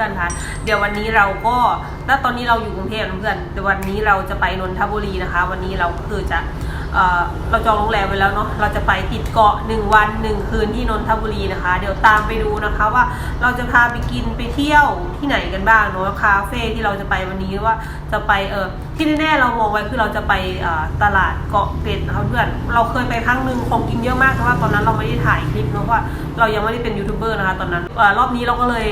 พื่อนๆคะเดี๋ยววันนี้เราก็ณตอนนี้เราอยู่กรุงเทพเพื่อนเดี๋ยววันนี้เราจะไปนนทบุรีนะคะ วันนี้เราคือจะเอเราจองโรงแรมไว้แล้วเนาะ เราจะไปติดเกาะหนึ่งวันหนึ่งคืนที่นนทบุรีนะคะ เดี๋ยวตามไปดูนะคะว่าเราจะพาไปกินไปเที่ยวที่ไหนกันบ้างเนาะคาเฟ่ที่เราจะไปวันนี้ว่าจะไปเออที่แน่ๆเรามองไว้คือเราจะไปตลาดเกาะเกร็ดนะคะเพื่อน เราเคยไปครั้งหนึ่งของกินเยอะมากแต่ว่าตอนนั้นเราไม่ได้ถ่ายคลิปเนาะเพราะว่าเรายังไม่ได้เป็นยูทูบเบอร์นะคะตอนนั้นอรอบนี้เราก็เลย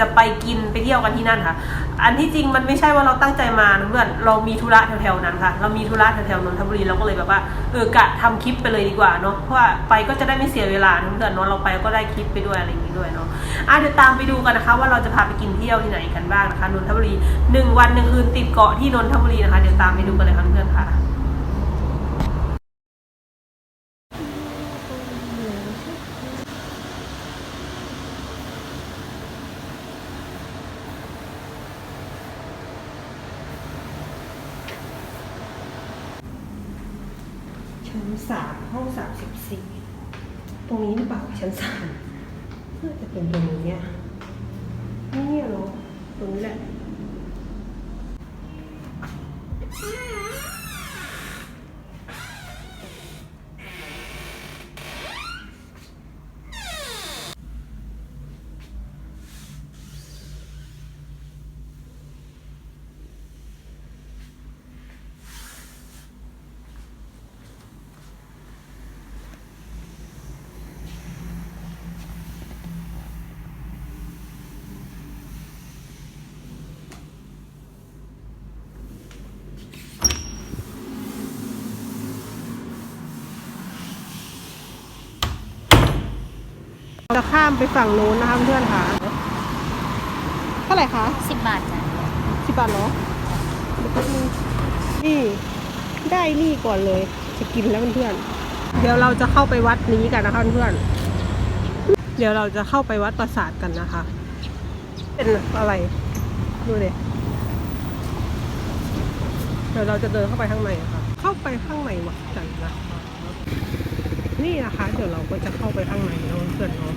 จะไปกินไปเที่ยวกันที่นั่นค่ะ อันที่จริงมันไม่ใช่ว่าเราตั้งใจมาเพื่อนเรามีธุระแถวๆนั้นค่ะ เรามีธุระแถวๆนนทบุรีเราก็เลยแบบว่าเออกะทำคลิปไปเลยดีกว่าเนาะเพราะว่าไปก็จะได้ไม่เสียเวลาเพื่อนเนาะเราไปก็ได้คลิปไปด้วยอะไรอย่างนี้ด้วยเนาะอะเดี๋ยวตามไปดูกันนะคะ ว่าเราจะพาไปกินเที่ยวที่ไหนกันบ้างนะคะนนทบุรีหนึ่งวันหนึ่งคืนติดเกาะที่นนทบุรีนะคะเดี๋ยวตามไปดูกันเลยค่ะเพื่อนค่ะ ชั้นสามห้องสามสิบสี่ตรงนี้หรือเปล่าชั้นสามน่าจะเป็นตรงนี้เนี่ยนี่เหรอตรงนี้แหละ จะข้ามไปฝั่งโน้นนะคะเพื่อนค่ะ เท่าไหร่คะสิบบาทจ้ะสิบบาทเหรอเดี๋ยวแป๊บนึงนี่ได้นี่ก่อนเลยจะกินแล้วเพื่อนๆเดี๋ยวเราจะเข้าไปวัดนี้กันนะคะเพื่อนๆเดี๋ยวเราจะเข้าไปวัดปราสาทกันนะคะ เป็นอะไร ดูเลยเดี๋ยวเราจะเดินเข้าไปข้างในอะค่ะ เข้าไปข้างในวัดกันนะคะ นี่นะคะ เดี๋ยวเราก็จะเข้าไปข้างในเนาะเพื่อนเนาะ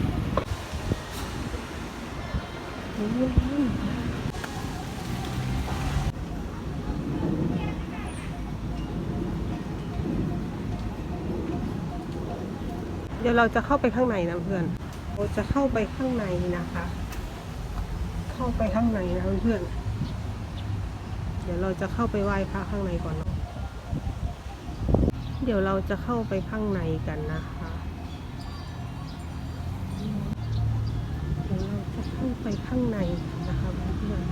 เดี๋ยวเราจะเข้าไปข้างในนะเพื่อนเราจะเข้าไปข้างในนะคะ เข้าไปข้างในนะเพื่อน เดี๋ยวเราจะเข้าไปไหว้พระข้างในก่อนเนาะ เดี๋ยวเราจะเข้าไปข้างในกันนะคะเดี๋ยวเราจะเข้าไปข้างในนะคะเพื่อน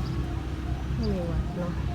ข้างในวัดเนาะ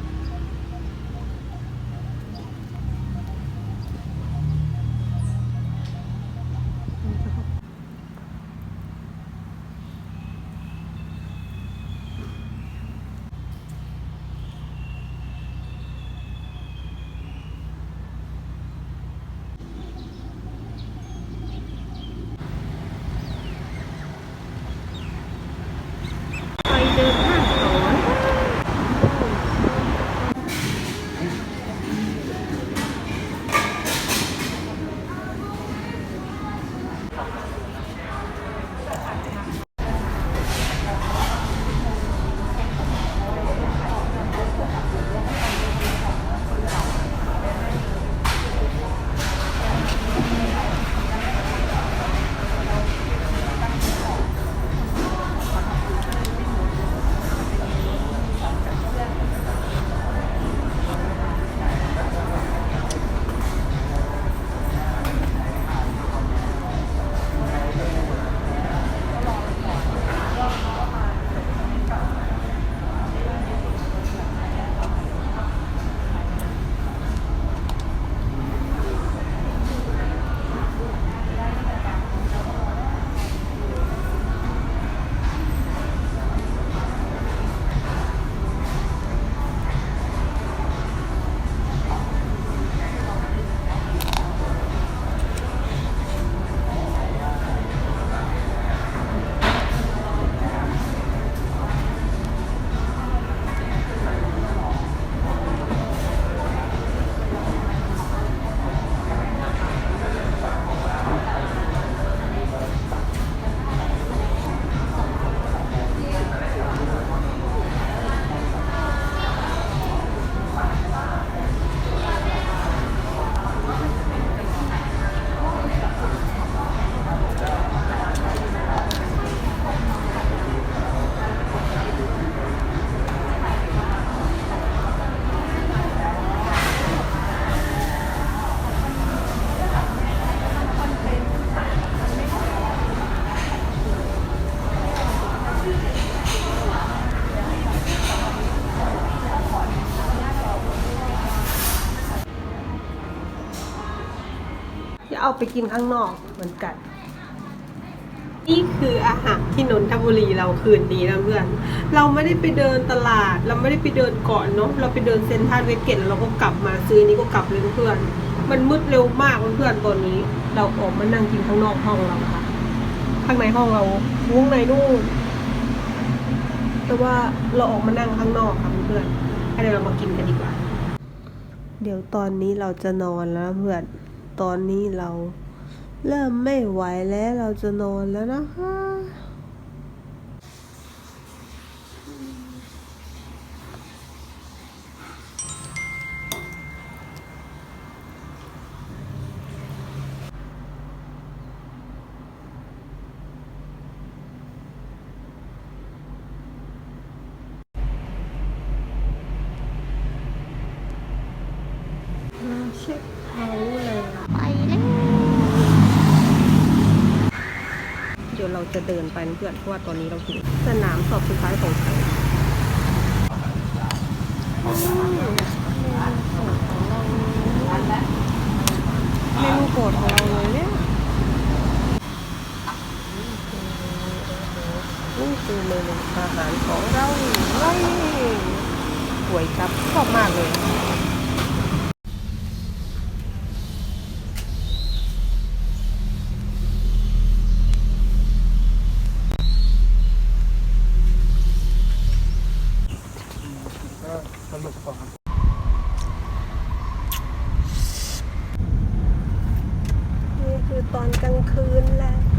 เอาไปกินข้างนอกเหมือนกัน นี่คืออาหารที่นนทบุรีเราคืนนี้นะเพื่อน เราไม่ได้ไปเดินตลาด เราไม่ได้ไปเดินก่อนเนาะ เราไปเดินเซ็นทรัลเวสเกตแล้วเราก็กลับมาซื้อนี้ก็กลับเลยเพื่อน มันมืดเร็วมากเพื่อนตอนนี้ เราออกมานั่งกินข้างนอกห้องเราค่ะ ข้างในห้องเราวงในนู่นแต่ว่าเราออกมานั่งข้างนอกค่ะเพื่อนให้เดี๋ยวเรามากินกันดีกว่า เดี๋ยวตอนนี้เราจะนอนแล้วเพื่อน ตอนนี้เราเริ่มไม่ไหวแล้วเราจะนอนแล้วนะคะ เช็คเขาเลย ไปแล้ว เดี๋ยวเรา จะเดินไปนเพื่อนเพราะว่าตอนนี้เราถึงสนามสอบสุดท้ายของไทยเมนูโปรดของเราเลยเนี่ยนี่คือเมนูอาหารของเราเว้ยสวยครับชอบมากเลย นี่คือ ตอนกลางคืนแล้ว